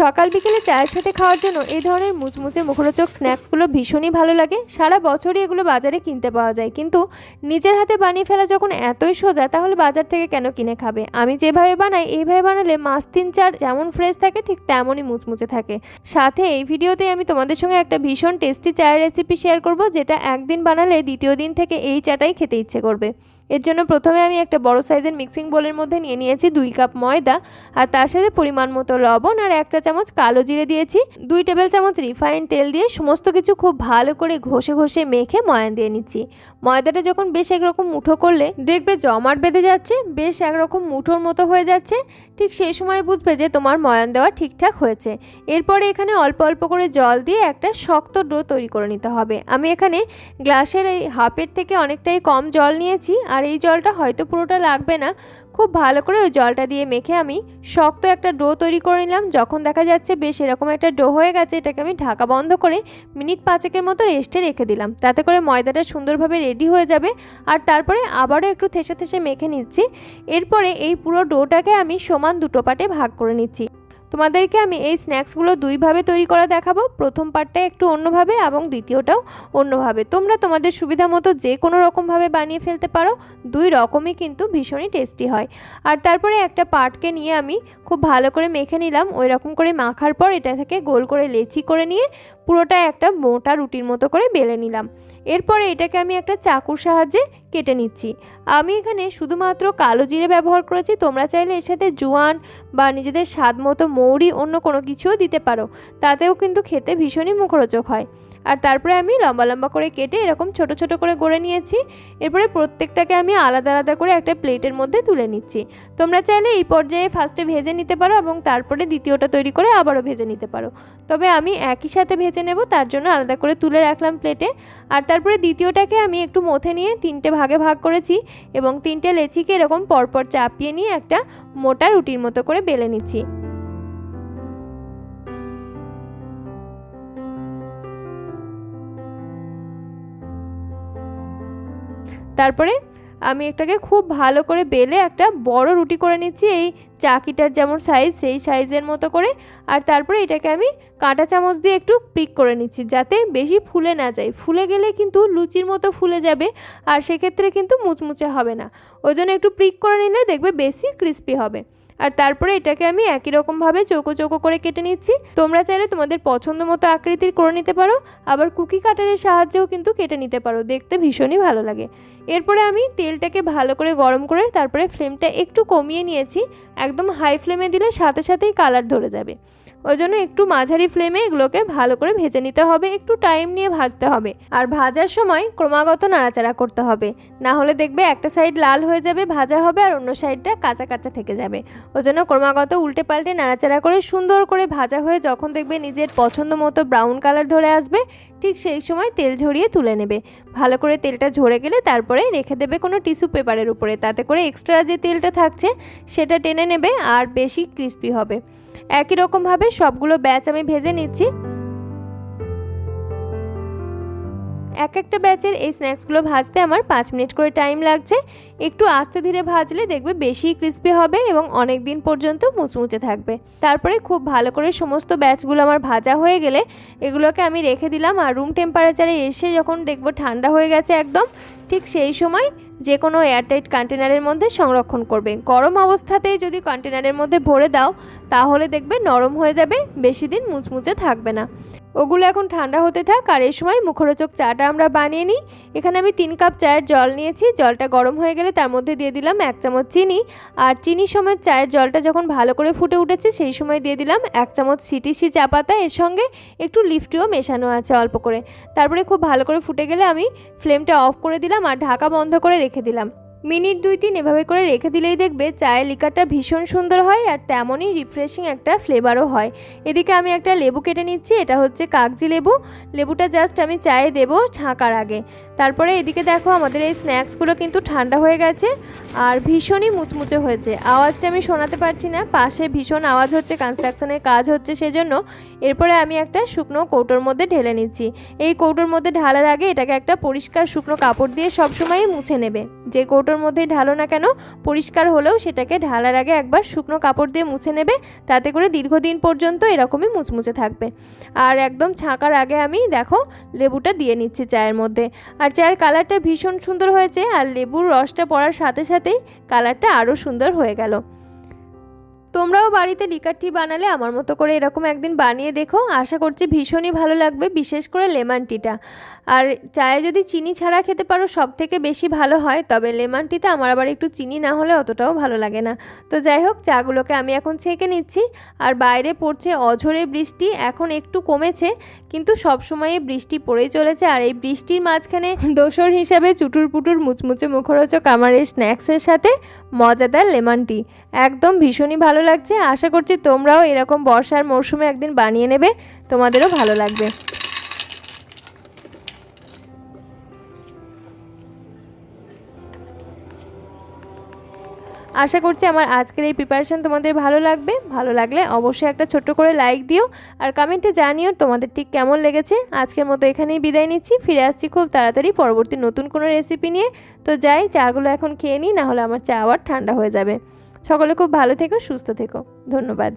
সকাল বিকেলে চায়ের সাথে খাওয়ার জন্য এই ধরনের মুচমুচে মুখরোচক স্ন্যাক্সগুলো ভীষণই ভালো লাগে। সারা বছরই এগুলো বাজারে কিনতে পাওয়া যায়। কিন্তু নিজের হাতে বানিয়ে ফেলা যখন এতই সোজা, তাহলে বাজার থেকে কেন কিনে খাবে? আমি যেভাবে বানাই, এইভাবে বানালে মাছ তিন চার যেমন ফ্রেশ থাকে, ঠিক তেমনই মুচমুচে থাকে। সাথে এই ভিডিওতে আমি তোমাদের সঙ্গে একটা ভীষণ টেস্টি চায়ের রেসিপি শেয়ার করব, যেটা একদিন বানালে দ্বিতীয় দিন থেকে এই চাটাই খেতে ইচ্ছে করবে। এর জন্য প্রথমে আমি একটা বড় সাইজের মিক্সিং বোলের মধ্যে নিয়ে নিয়েছি দুই কাপ ময়দা আর তার সাথে পরিমাণ মতো লবণ আর এক চা চামচ কালো জিরে দিয়েছি। দুই টেবিল চামচ রিফাইন্ড তেল দিয়ে সমস্ত কিছু খুব ভালো করে ঘষে ঘষে মেখে ময়ান দিয়ে নিচ্ছি। ময়দাটা যখন বেশ একরকম মুঠো করলে দেখবে জমাট বেঁধে যাচ্ছে, বেশ একরকম মুঠোর মতো হয়ে যাচ্ছে। ঠিক সেই সময় বুঝবে যে তোমার ময়ান দেওয়া ঠিকঠাক হয়েছে। এরপরে এখানে অল্প অল্প করে জল দিয়ে একটা শক্ত ডো তৈরি করে নিতে হবে। আমি এখানে গ্লাসের এই হাফের থেকে অনেকটাই কম জল নিয়েছি। আর এই জলটা হয়তো পুরোটা লাগবে না। খুব ভালো করে ওই জলটা দিয়ে মেখে আমি শক্ত একটা ডো তৈরি করে নিলাম। যখন দেখা যাচ্ছে বেশ এরকম একটা ডো হয়ে গেছে, এটাকে আমি ঢাকা বন্ধ করে মিনিট পাঁচেকের মতো রেস্টে রেখে দিলাম। তাতে করে ময়দাটা সুন্দরভাবে রেডি হয়ে যাবে। আর তারপরে আবারও একটু থেসে থেসে মেখে নিচ্ছি। এরপরে এই পুরো ডোটাকে আমি সমান দুটো পাটে ভাগ করে নিচ্ছি। তোমাদেরকে আমি এই স্ন্যাক্সগুলো দুইভাবে তৈরি করা দেখাবো। প্রথম পার্টটা একটু অন্যভাবে এবং দ্বিতীয়টাও অন্যভাবে। তোমরা তোমাদের সুবিধা মতো যে কোনো রকমভাবে বানিয়ে ফেলতে পারো। দুই রকমই কিন্তু ভীষণই টেস্টি হয়। আর তারপরে একটা পার্টকে নিয়ে আমি খুব ভালো করে মেখে নিলাম। ওই রকম করে মাখার পর এটা থেকে গোল করে লেচি করে নিয়ে পুরোটা একটা মোটা রুটির মতো করে বেলে নিলাম। এরপরে এটাকে আমি একটা চাকুর সাহায্যে কেটে নিচ্ছি। আমি এখানে শুধুমাত্র কালো জিরে ব্যবহার করেছি, তোমরা চাইলে এর সাথে জোয়ান বা নিজেদের স্বাদ মতো মৌরি, অন্য কোনো কিছুও দিতে পারো। তাতেও কিন্তু খেতে ভীষণই মুখরোচক হয়। আর তারপরে আমি লম্বা লম্বা করে কেটে এরকম ছোট ছোট করে গড়ে নিয়েছি। এরপরে প্রত্যেকটাকে আমি আলাদা আলাদা করে একটা প্লেটের মধ্যে তুলে নিচ্ছি। তোমরা চাইলে এই পর্যায়ে ফার্স্টে ভেজে নিতে পারো এবং তারপরে দ্বিতীয়টা তৈরি করে আবারও ভেজে নিতে পারো। তবে আমি একই সাথে ভেজে নেব, তার জন্য আলাদা করে তুলে রাখলাম প্লেটে আর তারপরে দ্বিতীয়টাকে আমি একটু মথে নিয়ে তিনটে ভাগে ভাগ করেছি এবং তিনটে লেচিকে এরকম পরপর চাপিয়ে নিয়ে একটা মোটা রুটির মতো করে বেলে নিচ্ছি। তারপরে আমি এটাকে খুব ভালো করে বেলে একটা বড় রুটি করে নিচ্ছি, এই চাকিটার যেমন সাইজ সেই সাইজের মতো করে। আর তারপরে এটাকে আমি কাঁটা চামচ দিয়ে একটু পিক করে নিচ্ছি, যাতে বেশি ফুলে না যায়। ফুলে গেলে কিন্তু লুচির মতো ফুলে যাবে, আর সেক্ষেত্রে কিন্তু মুচমুচে হবে না। ওই জন্য একটু পিক করে নিলে দেখবে বেশি ক্রিস্পি হবে। আর তারপরে এটাকে আমি একই রকমভাবে চৌকো চৌকো করে কেটে নিচ্ছি। তোমরা চাইলে তোমাদের পছন্দ মতো আকৃতির করে নিতে পারো, আবার কুকি কাটারের সাহায্যেও কিন্তু কেটে নিতে পারো, দেখতে ভীষণই ভালো লাগে। এরপরে আমি তেলটাকে ভালো করে গরম করে তারপরে ফ্লেমটা একটু কমিয়ে নিয়েছি, একদম হাই ফ্লেমে দিলে সাথে সাথেই কালার ধরে যাবে। ওই জন্য একটু মাঝারি ফ্লেমে এগুলোকে ভালো করে ভেজে নিতে হবে, একটু টাইম নিয়ে ভাজতে হবে। আর ভাজার সময় ক্রমাগত নাড়াচাড়া করতে হবে। না হলে দেখবে একটা সাইড লাল হয়ে যাবে, ভাজা হবে আর অন্য সাইডটা কাঁচা কাঁচা থেকে যাবে। ওই জন্য ক্রমাগত উল্টে পাল্টে নাড়াচাড়া করে সুন্দর করে ভাজা হয়ে যখন দেখবে নিজের পছন্দ মতো ব্রাউন কালার ধরে আসবে, ঠিক সেই সময় তেল ঝরিয়ে তুলে নেবে। ভালো করে তেলটা ঝরে গেলে তারপরে রেখে দেবে কোনো টিস্যু পেপারের উপরে। তাতে করে এক্সট্রা যে তেলটা থাকছে, সেটা টেনে নেবে আর বেশি ক্রিস্পি হবে। একই রকমভাবে সবগুলো ব্যাচ আমি ভেজে নিচ্ছি। এক একটা ব্যাচের এই স্ন্যাক্সগুলো ভাজতে আমার পাঁচ মিনিট করে টাইম লাগছে। একটু আস্তে ধীরে ভাজলে দেখবে বেশি ক্রিস্পি হবে এবং অনেক দিন পর্যন্ত মুচমুচে থাকবে। তারপরে খুব ভালো করে সমস্ত ব্যাচগুলো আমার ভাজা হয়ে গেলে এগুলোকে আমি রেখে দিলাম আর রুম টেম্পারেচারে এসে যখন দেখব ঠান্ডা হয়ে গেছে একদম, ঠিক সেই সময় যে কোনো এয়ারটাইট কন্টেনারের মধ্যে সংরক্ষণ করবে। গরম অবস্থাতেই যদি কন্টেনারের মধ্যে ভরে দাও, তাহলে দেখবে নরম হয়ে যাবে, বেশি দিন মুচমুচে থাকবে না। ওগুলো এখন ঠান্ডা হতে থাক, আর এই সময় মুখরোচক চাটা আমরা বানিয়ে নিই। এখানে আমি তিন কাপ চায়ের জল নিয়েছি, জলটা গরম হয়ে গেলে তার মধ্যে দিয়ে দিলাম এক চামচ চিনি। আর চিনির সময় চায়ের জলটা যখন ভালো করে ফুটে উঠেছে, সেই সময় দিয়ে দিলাম এক চামচ সিটিসি চা পাতা। এর সঙ্গে একটু লিফটিও মেশানো আছে অল্প করে। তারপরে খুব ভালো করে ফুটে গেলে আমি ফ্লেমটা অফ করে দিলাম আর ঢাকা বন্ধ করে রেখে দিলাম। মিনিট দুই তিন এভাবে করে রেখে দিলেই দেখবে চায়ের লিকারটা ভীষণ সুন্দর হয় আর তেমনই রিফ্রেশিং একটা ফ্লেভারও হয়। এদিকে আমি একটা লেবু কেটে নিচ্ছি, এটা হচ্ছে কাগজি লেবু। লেবুটা জাস্ট আমি চায়ে দেবো ছাঁকার আগে। তারপরে এদিকে দেখো আমাদের এই স্ন্যাক্সগুলো কিন্তু ঠান্ডা হয়ে গেছে আর ভীষণই মুচমুচে হয়েছে। আওয়াজটা আমি শোনাতে পারছি না, পাশে ভীষণ আওয়াজ হচ্ছে কনস্ট্রাকশনের কাজ হচ্ছে সেজন্য। এরপরে আমি একটা শুকনো কৌটোর মধ্যে ঢেলে নিচ্ছি। এই কৌটোর মধ্যে ঢালার আগে এটাকে একটা পরিষ্কার শুকনো কাপড় দিয়ে সবসময়ই মুছে নেবে। যে কৌটোর মধ্যে ঢালো না কেন, পরিষ্কার হলেও সেটাকে ঢালার আগে একবার শুকনো কাপড় দিয়ে মুছে নেবে, তাতে করে দীর্ঘদিন পর্যন্ত এরকমই মুচমুচে থাকবে। আর একদম ছাঁকার আগে আমি, দেখো, লেবুটা দিয়ে নিচ্ছি চায়ের মধ্যে। আর চায়ের কালারটা ভীষণ সুন্দর হয়েছে আর লেবুর রসটা পড়ার সাথে সাথেই কালারটা আরও সুন্দর হয়ে গেল। তোমরাও বাড়িতে লিকার টি বানালে আমার মতো করে এরকম একদিন বানিয়ে দেখো। আশা করছি ভীষণই ভালো লাগবে, বিশেষ করে লেমন টিটা। আর চায়ে যদি চিনি ছাড়া খেতে পারো সব থেকে বেশি ভালো হয়, তবে লেমন টিতে আমার আবার একটু চিনি না হলে অতটাও ভালো লাগে না। তো যাই হোক, চাগুলোকে আমি এখন ছেঁকে নিচ্ছি। আর বাইরে পড়ছে অঝরে বৃষ্টি, এখন একটু কমেছে, কিন্তু সবসময় বৃষ্টি পড়েই চলেছে। আর এই বৃষ্টির মাঝখানে দোসর হিসাবে চুটুর পুটুর মুচমুচে মুখরোচক আমার এই স্ন্যাক্সের সাথে মজাদার লেমন টি। একদম ভীষণই ভালো লাগছে। আশা করছি তোমরাও এরকম বর্ষার মরশুমে একদিন বানিয়ে নেবে। তোমাদেরও ভালো লাগবে। আশা করছি আমার আজকের এই প্রিপারেশন তোমাদের ভালো লাগবে। ভালো লাগলে অবশ্যই একটা ছোট্ট করে লাইক দিও। আর কমেন্টে জানিও তোমাদের ঠিক কেমন লেগেছে। আজকের মতো এখানেই বিদায় নিচ্ছি। ফিরে আসছি খুব তাড়াতাড়ি পরবর্তী নতুন কোনো রেসিপি নিয়ে। তো যাই চাগুলো এখন খেয়ে নিই, নাহলে আমার চা আবার ঠান্ডা হয়ে যাবে। সকলে খুব ভালো থেকো সুস্থ থেকো। ধন্যবাদ।